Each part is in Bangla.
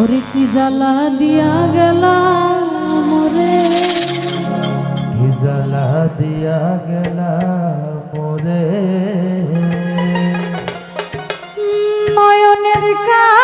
ওরে কি জ্বালা দিয়া গেলা মোরে কি জ্বালা দিয়া গেলা মোরে নয়নের কাজল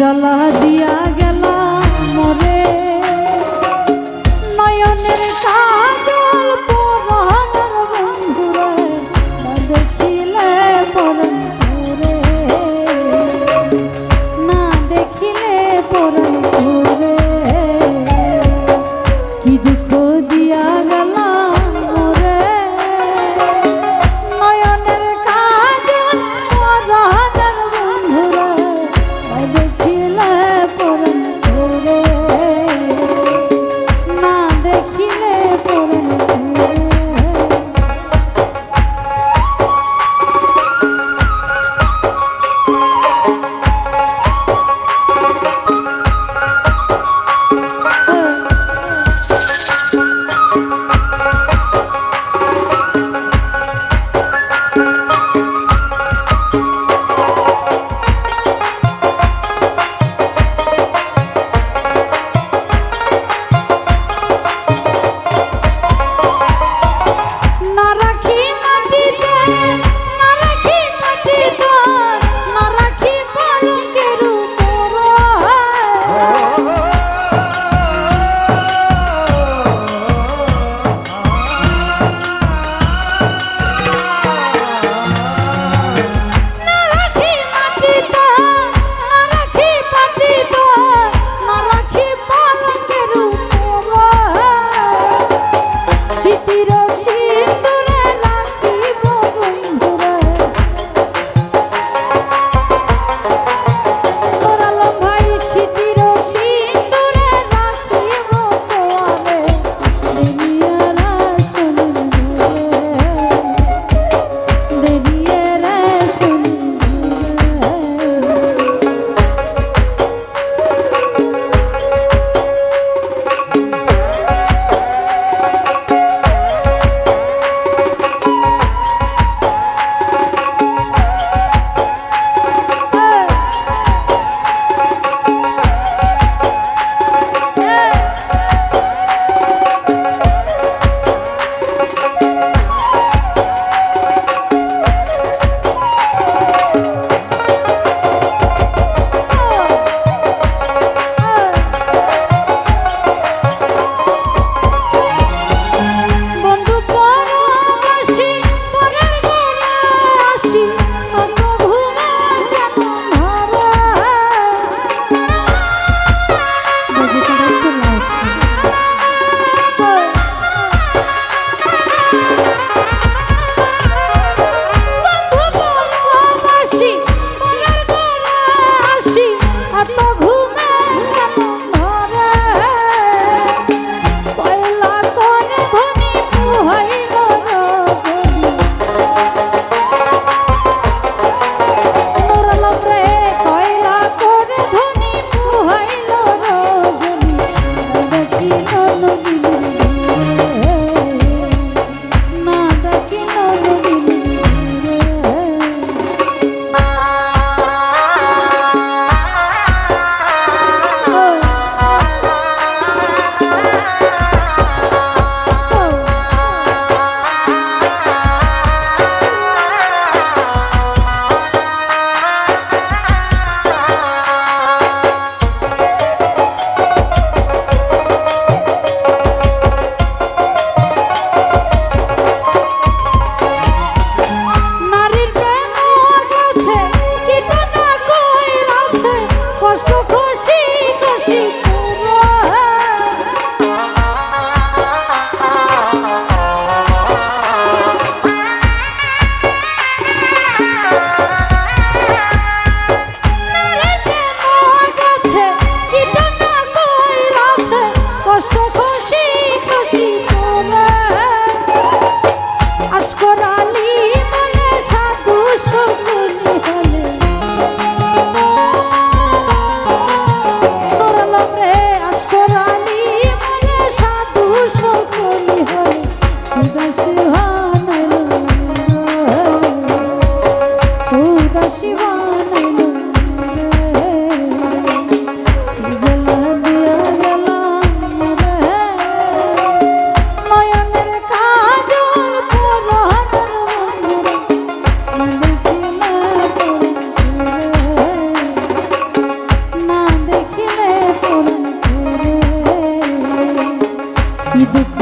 জ্বালা দিয়া কি দুঃখ